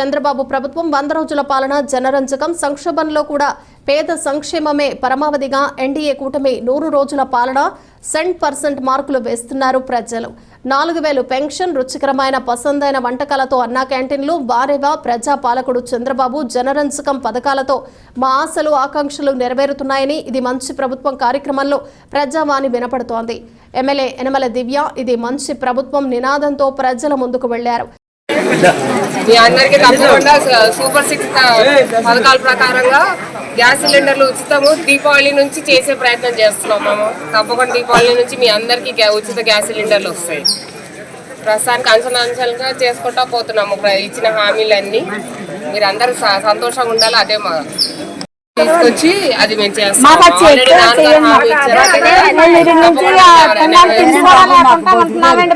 చంద్రబాబు ప్రభుత్వం వంద రోజుల పాలన జనరంజకం సంక్షోభంలో కూడా పేద సంక్షేమమే పరమావధిగా ఎన్డీఏ కూటమి నూరు రోజుల పాలన సెంట్ పర్సెంట్ మార్కులు వేస్తున్నారు ప్రజలు. నాలుగు వేలు పెన్షన్ రుచికరమైన పసందైన వంటకాలతో అన్నా క్యాంటీన్లు వారేవా ప్రజా పాలకుడు చంద్రబాబు జనరంజకం పథకాలతో మా ఆశలు ఆకాంక్షలు నెరవేరుతున్నాయని ఇది మంచి ప్రభుత్వం కార్యక్రమంలో ప్రజావాణి వినపడుతోంది. ఎమ్మెల్యే యనమల దివ్య ఇది మంచి ప్రభుత్వం నినాదంతో ప్రజల ముందుకు వెళ్ళారు మీ అందరికీ తప్పకుండా సూపర్ సిక్స్ పథకాల ప్రకారంగా గ్యాస్ సిలిండర్లు ఉచితము దీపావళి నుంచి చేసే ప్రయత్నం చేస్తున్నాం మేము. తప్పకుండా దీపావళి నుంచి మీ అందరికీ గ్యా- ఉచిత గ్యాస్ సిలిండర్లు వస్తాయి. ప్రస్తుతానికి అంచనాంశాలుగా చేసుకుంటా పోతున్నాము. ఇచ్చిన హామీలన్నీ. మీరు అందరూ స- సంతోషంగా ఉండాలి. అదే మా తీసుకొచ్చి అది మేము చేస్తాం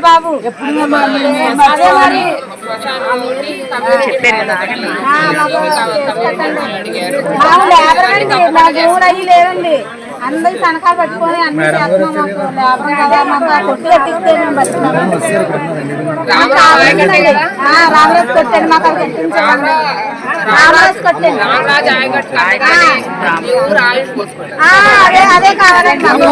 బాబు. అదే మరి. అందరి తనఖాలు పట్టుకొని అన్ని చేస్తున్నాం మాకు. లేబర్ కదా మాకు ఆ కొట్టు కట్టిస్తే మేము బతున్నాము రామరాజు కొట్టండి. మాకు అది కట్టించండి రామరాజు కొట్టండి. అదే అదే కావాలండి మాకు.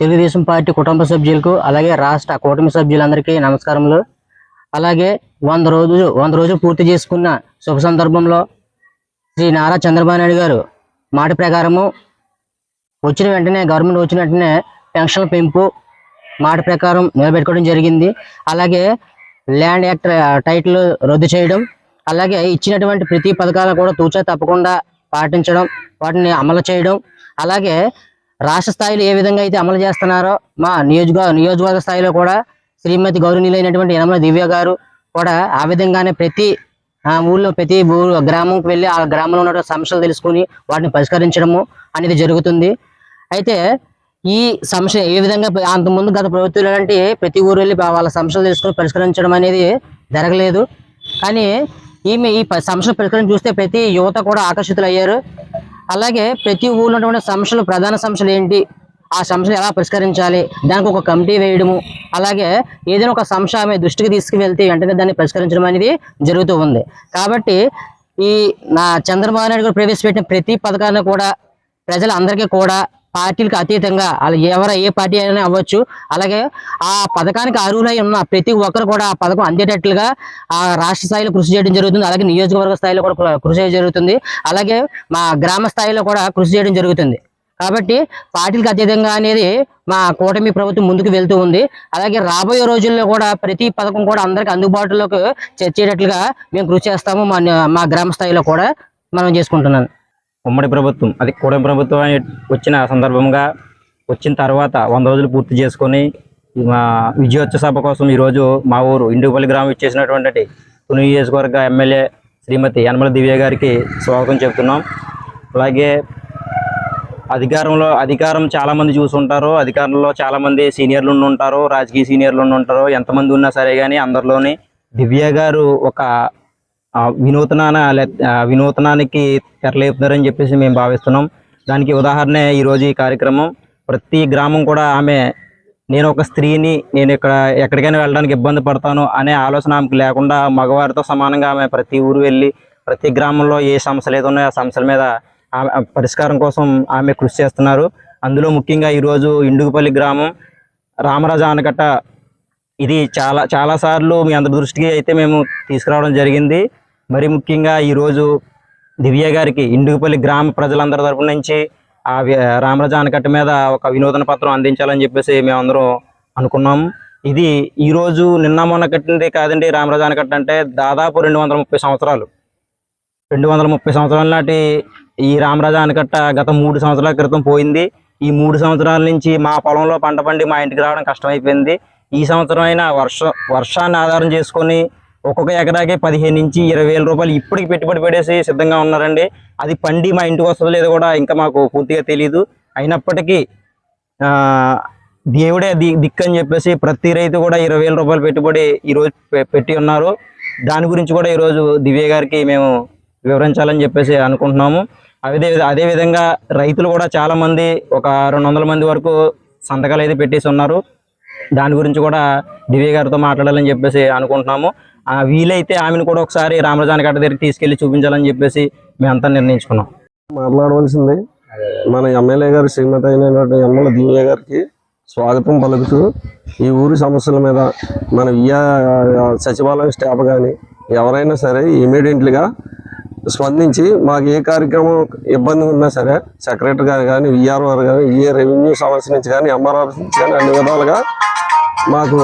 తెలుగుదేశం పార్టీ కుటుంబ సభ్యులకు అలాగే రాష్ట్ర కూటమి సభ్యులందరికీ నమస్కారములు. అలాగే వంద రోజులు వంద రోజులు పూర్తి చేసుకున్న శుభ సందర్భంలో శ్రీ నారా చంద్రబాబు నాయుడు గారు మాట ప్రకారము వచ్చిన వెంటనే గవర్నమెంట్ వచ్చిన వెంటనే పెన్షన్ పెంపు మాట ప్రకారం నిలబెట్టుకోవడం జరిగింది. అలాగే ల్యాండ్ యాక్ట్ టైటిల్ రద్దు చేయడం అలాగే ఇచ్చినటువంటి ప్రతి పథకాలు కూడా తూచా తప్పకుండా పాటించడం వాటిని అమలు చేయడం అలాగే రాష్ట్ర స్థాయిలో ఏ విధంగా అయితే అమలు చేస్తున్నారో మా నియోజక నియోజకవర్గ స్థాయిలో కూడా శ్రీమతి గౌరవనీయులైనటువంటి యనమల దివ్య గారు కూడా ఆ విధంగానే ప్రతి ఆ ఊళ్ళో ప్రతి ఊరు గ్రామంకి వెళ్ళి ఆ గ్రామంలో ఉన్న సమస్యలు తెలుసుకుని వాటిని పరిష్కరించడము అనేది జరుగుతుంది. అయితే ఈ సమస్య ఏ విధంగా అంతకుముందు గత ప్రభుత్వాలు అంటే ప్రతి ఊరు వెళ్ళి వాళ్ళ సమస్యలు తెలుసుకొని పరిష్కరించడం అనేది జరగలేదు. కానీ ఈమె ఈ ప- సమస్యలు పరిష్కరణ చూస్తే ప్రతి యువత కూడా ఆకర్షితులు అయ్యారు అలాగే ప్రతి ఊళ్ళో ఉన్నటువంటి సమస్యలు ప్రధాన సమస్యలు ఏంటి? ఆ సమస్యలు ఎలా పరిష్కరించాలి? దానికి ఒక కమిటీ వేయడము అలాగే ఏదైనా ఒక సమస్య ఆమె దృష్టికి తీసుకువెళ్తే వెంటనే దాన్ని పరిష్కరించడం అనేది జరుగుతూ ఉంది. కాబట్టి ఈ నా చంద్రబాబు నాయుడు గారు ప్రవేశపెట్టిన ప్రతి పథకాన్ని కూడా ప్రజలందరికీ కూడా పార్టీలకు అతీతంగా ఎవరు ఏ పార్టీ అయినా అవ్వచ్చు. అలాగే ఆ పథకానికి అర్హులై ఉన్న ప్రతి ఒక్కరు కూడా ఆ పథకం అందేటట్లుగా ఆ రాష్ట్ర స్థాయిలో కృషి చేయడం జరుగుతుంది. అలాగే నియోజకవర్గ స్థాయిలో కూడా కృషి చేయడం జరుగుతుంది. అలాగే మా గ్రామ స్థాయిలో కూడా కృషి చేయడం జరుగుతుంది. కాబట్టి పార్టీలకు అతీతంగా అనేది మా కూటమి ప్రభుత్వం ముందుకు వెళ్తూ ఉంది. అలాగే రాబోయే రోజుల్లో కూడా ప్రతి పథకం కూడా అందరికి అందుబాటులోకి చేర్చేటట్లుగా మేము కృషి చేస్తాము. మా మా గ్రామ స్థాయిలో కూడా మనం చేసుకుంటున్నాను ఉమ్మడి ప్రభుత్వం అది కూటమి ప్రభుత్వం వచ్చిన సందర్భంగా వచ్చిన తర్వాత వంద రోజులు పూర్తి చేసుకొని మా విజయోత్సవ సభ కోసం ఈరోజు మా ఊరు ఇండుపల్లి గ్రామం ఇచ్చేసినటువంటి తుని నియోజకవర్గ ఎమ్మెల్యే శ్రీమతి యనమల దివ్య గారికి స్వాగతం చెప్తున్నాం. అలాగే అధికారంలో అధికారం చాలామంది చూసుంటారు అధికారంలో చాలామంది సీనియర్లు ఉంటారు రాజకీయ సీనియర్లు ఉంటారు ఎంతమంది ఉన్నా సరే కానీ అందరిలోని దివ్య గారు ఒక వినూతనాన లే- వినూతనానికి తెరలేపుతున్నారని చెప్పేసి మేము భావిస్తున్నాం. దానికి ఉదాహరణ ఈరోజు ఈ కార్యక్రమం. ప్రతి గ్రామం కూడా ఆమె నేను ఒక స్త్రీని నేను ఇక్కడ ఎక్కడికైనా వెళ్ళడానికి ఇబ్బంది పడతాను అనే ఆలోచన ఆమెకు లేకుండా మగవారితో సమానంగా ఆమె ప్రతి ఊరు వెళ్ళి ప్రతి గ్రామంలో ఏ సమస్యలు ఏదో ఉన్నాయో ఆ సమస్యల మీద ఆమె పరిష్కారం కోసం ఆమె కృషి చేస్తున్నారు. అందులో ముఖ్యంగా ఈరోజు ఇండుగుపల్లి గ్రామం రామరాజా ఆనకట్ట ఇది చాలా చాలా సార్లు మీ అందరి దృష్టికి అయితే మేము తీసుకురావడం జరిగింది. మరి ముఖ్యంగా ఈరోజు దివ్య గారికి ఇండుగుపల్లి గ్రామ ప్రజలందరి తరపు నుంచి ఆ వి- ఆనకట్ట మీద ఒక వినోదన పత్రం అందించాలని చెప్పేసి మేమందరం అనుకున్నాము ఇది ఈరోజు నిన్న మొన్న కట్టింది కాదండి రామరాజు ఆనకట్ట అంటే దాదాపు రెండు వందల ముప్పై సంవత్సరాలు. రెండు వందల ముప్పై సంవత్సరాల నాటి ఈ రామరాజా ఆనకట్ట గత మూడు సంవత్సరాల క్రితం పోయింది. ఈ మూడు సంవత్సరాల నుంచి మా పొలంలో పంట పండి మా ఇంటికి రావడం కష్టమైపోయింది. ఈ సంవత్సరం అయినా వర్ష వర్షాన్ని ఆధారం చేసుకొని ఒక్కొక్క ఎకరాకే పదిహేను నుంచి ఇరవై వేల రూపాయలు ఇప్పటికి పెట్టుబడి పెట్టేసి సిద్ధంగా ఉన్నారండి. అది పండి మా ఇంటికి వస్తుందో లేదో కూడా ఇంకా మాకు పూర్తిగా తెలియదు అయినప్పటికీ దేవుడే ది దిక్కు అని చెప్పేసి ప్రతి రైతు కూడా ఇరవై వేల రూపాయలు పెట్టుబడి ఈరోజు పెట్టి ఉన్నారు. దాని గురించి కూడా ఈరోజు దివ్య గారికి మేము వివరించాలని చెప్పేసి అనుకుంటున్నాము. అదే అదే విధంగా రైతులు కూడా చాలామంది ఒక రెండు వందల మంది వరకు సంతకాలు అయితే పెట్టేసి ఉన్నారు. దాని గురించి కూడా దివ్య గారితో మాట్లాడాలని చెప్పేసి అనుకుంటున్నాము. వీలైతే ఆమెను కూడా ఒకసారి రామరాజాని గడ్డ దగ్గరికి తీసుకెళ్ళి చూపించాలని చెప్పేసి మేమంతా నిర్ణయించుకున్నాం. మాట్లాడవలసింది మన ఎమ్మెల్యే గారు శ్రీమతి అయినటువంటి ఎమ్మెల్యే దివ్య గారికి స్వాగతం పలుకుతూ ఈ ఊరి సమస్యల మీద మన విఆ సచివాలయం స్టాఫ్ కానీ ఎవరైనా సరే ఇమీడియట్లీగా స్పందించి మాకు ఏ కార్యక్రమం ఇబ్బంది ఉన్నా సరే సెక్రటరీ గారు కానీ విఆర్ఓ గారు కానీ ఏ రెవెన్యూ సమస్య నుంచి కానీ ఎంఆర్ఆర్ నుంచి కానీ అన్ని విధాలుగా మాకు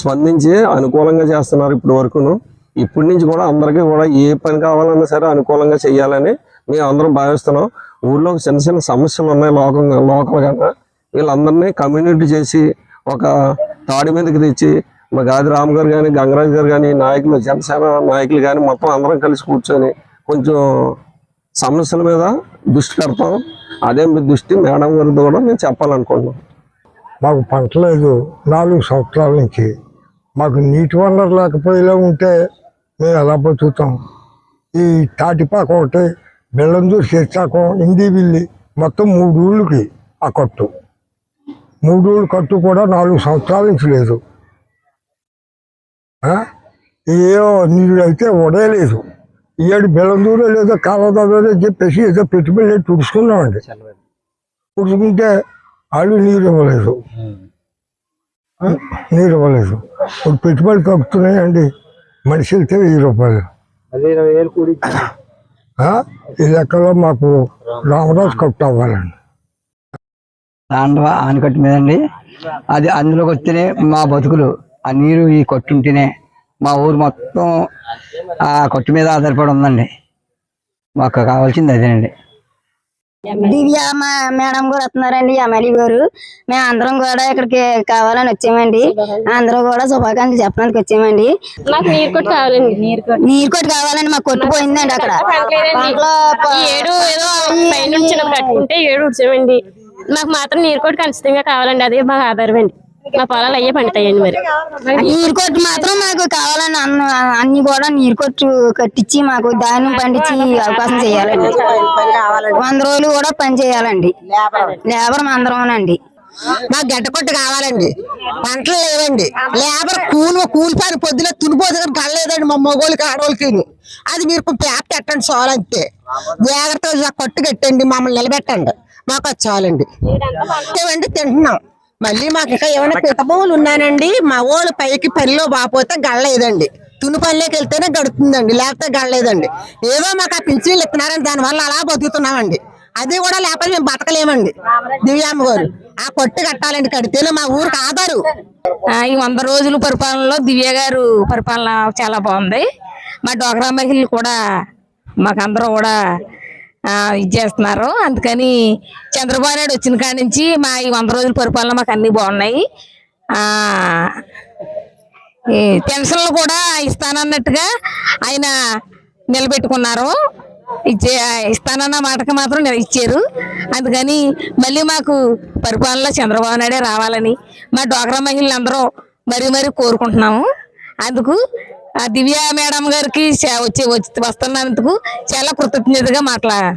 స్పందించి అనుకూలంగా చేస్తున్నారు ఇప్పటి వరకును. ఇప్పటి నుంచి కూడా అందరికీ కూడా ఏ పని కావాలన్నా సరే అనుకూలంగా చేయాలని మేము అందరం భావిస్తున్నాం. ఊళ్ళో చిన్న చిన్న సమస్యలు ఉన్నాయి లోకంగా కన్నా వీళ్ళందరినీ కమ్యూనిటీ చేసి ఒక తాడి మీదకి తెచ్చి మా గాది రామ్ గారు కానీ గంగరాజు గారు కానీ నాయకులు జనసేన నాయకులు కానీ మొత్తం అందరం కలిసి కూర్చొని కొంచెం సమస్యల మీద దృష్టి పెడతాం. అదే మీ దృష్టి మేడం గారితో కూడా మేము చెప్పాలనుకుంటున్నాం. మాకు పంట లేదు నాలుగు సంవత్సరాల నుంచి. మాకు నీటి వనరు లేకపోయేలా ఉంటే మేము ఎలా బతుకుతాం? ఈ తాటిపాక ఒకటి బెల్లందూరు శీర్షాకం ఇండివిల్లి మొత్తం మూడు ఊళ్ళకి ఆ కట్టు. మూడు ఊళ్ళు కట్టు కూడా నాలుగు సంవత్సరాల నుంచి లేదు. ఆ? ఏదో నీళ్ళు అయితే ఉడయలేదు ఈ ఏడు బెల్లందూరు లేదో కాలదాదో చెప్పేసి ఏదో పెట్టుబడి తుడుచుకున్నామండి తుడుచుకుంటే వాళ్ళు నీరు ఇవ్వలేదు. ఆ? నీరు ఇవ్వలేదు. ఇప్పుడు పెట్టుబడి తగ్గుతున్నాయండి మనిషి వెళ్తే వెయ్యి రూపాయలు? ఈ లెక్కలో మాకు రామరాజు కట్టు అవ్వాలండి. దాంట్లో ఆనకట్టు మీద అండి అది అందులోకి వస్తేనే మా బతుకులు. ఆ నీరు ఈ కొట్టు ఉంటేనే మా ఊరు మొత్తం ఆ కొట్టు మీద ఆధారపడి ఉందండి. మాకు కావాల్సింది అదేనండి. దివ్య మా మేడం గారు వస్తున్నారండి ఎమ్మెల్యే గారు. మేము అందరం కూడా ఇక్కడికి కావాలని వచ్చామండి. అందరూ కూడా శుభాకాంక్షలు చెప్పడానికి వచ్చామండి. మాకు నీరు కొట్టు కావాలండి. నీరు కొట్టు. నీరు కొట్టు కావాలని మాకు కొట్టుపోయిందండి అక్కడ. దాంట్లో ఈ ఏడు ఏదో పైన కట్టుకుంటే ఏడు ఉడిచామండి మాకు మాత్రం నీరు కొట్టు ఖచ్చితంగా కావాలండి అదే మాకు ఆధారం అండి. మా పొలాలు అయ్యే పండుతాయండి మరి. నీరు కొట్టు మాత్రం మాకు కావాలని అన్న అన్ని కూడా నీరు కొట్టు కట్టించి మాకు ధాన్యం పండించి అవకాశం చేయాలండి. వంద రోజులు కూడా పని చేయాలండి. లేబర్ అందరమేనండి మాకు గడ్డ కొట్టు కావాలండి. పంటలు లేవండి. లేబర్ కూలి కూలి పని పొద్దున తునిపోతే కళ్ళలేదండి మా మగోళ్ళకి ఆడవాళ్ళకి అది మీరు పేప పెట్టండి చాలు అంతే. జాగ్రత్తగా కొట్టు కట్టండి మమ్మల్ని నిలబెట్టండి. మాకు అది చాలండి. తింటున్నాం. మళ్ళీ మాకు ఇంకా ఏమైనా పితబోలు ఉన్నానండి మా ఓళ్ళు పైకి పనిలో బాపోతే గడలేదండి తుని పనిలోకి వెళ్తేనే గడుతుందండి లేకపోతే గడలేదండి ఏదో మాకు ఆ పింఛన్లు ఇస్తున్నారని దానివల్ల అలా బతుకుతున్నామండి. అది కూడా లేకపోతే మేము బతకలేమండి. దివ్యామ్మ గారు ఆ కొట్టు కట్టాలండి కడితేనే మా ఊరికి ఆధారు ఈ వంద రోజుల పరిపాలనలో దివ్య గారు పరిపాలన చాలా బాగుంది. మా డోగ్రా మహిళలు కూడా మాకందరూ కూడా ఇచ్చేస్తున్నారు. ఇది చేస్తున్నారు అందుకని చంద్రబాబు నాయుడు వచ్చిన కాడి నుంచి మా ఈ వంద రోజుల పరిపాలన మాకు అన్ని బాగున్నాయి. ఈ పెన్షన్లు కూడా ఇస్తానన్నట్టుగా ఆయన నిలబెట్టుకున్నారు. ఇచ్చే ఇస్తానన్న మాటకి మాత్రం ఇచ్చారు. అందుకని మళ్ళీ మాకు పరిపాలనలో చంద్రబాబు నాయుడే రావాలని మా డోగ్రా మహిళలందరూ మరీ మరీ కోరుకుంటున్నాము. అందుకు దివ్య మేడం గారికి వచ్చి వస్తున్నందుకు చాలా కృతజ్ఞతగా మాట్లా